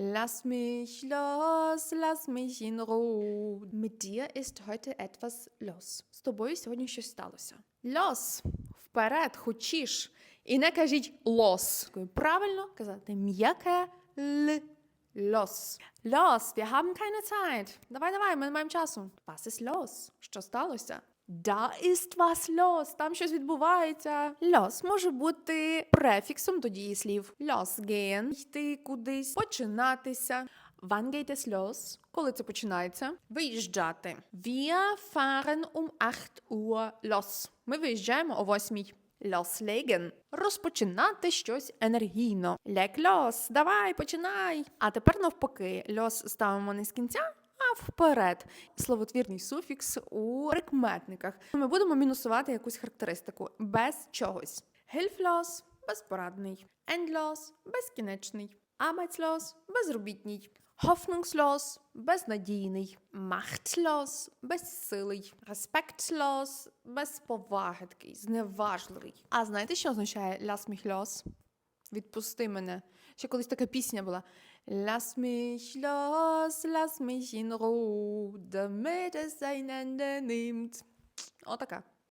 Lass mich los, lass mich in Ruhe. Mit dir ist heute etwas los. З тобою сьогодні щось сталося. Los. Вперед, хочеш. І не кажіть los. Правильно казати м'яке л. Los. Los, wir haben keine Zeit. Давай, давай, ми не маємо часу. Was ist los? Що сталося? Da ist was los. Там щось відбувається. Los може бути префіксом до дієслів. Losgehen – йти кудись, починатися. Wann geht es los? Коли це починається? Виїжджати. Wir fahren um 8 Uhr los. Ми виїжджаємо о 8. Loslegen. Розпочинати щось енергійно. Leg los. Давай, починай. А тепер навпаки, лос ставимо не з кінця, а вперед. Словотвірний суфікс у прикметниках. Ми будемо мінусувати якусь характеристику без чогось. Hilflos – безпорадний. Endlos – безкінечний. Arbeitslos – безробітній. Hoffnungslos – безнадійний. Machtlos – безсилий. Respektlos – безповаги такий, зневажливий. А знаєте, що означає «lass mich los»? Відпусти мене. Ще колись така пісня була. Lass mich los, lass mich in Ruhe, damit es ein Ende nimmt. Отака.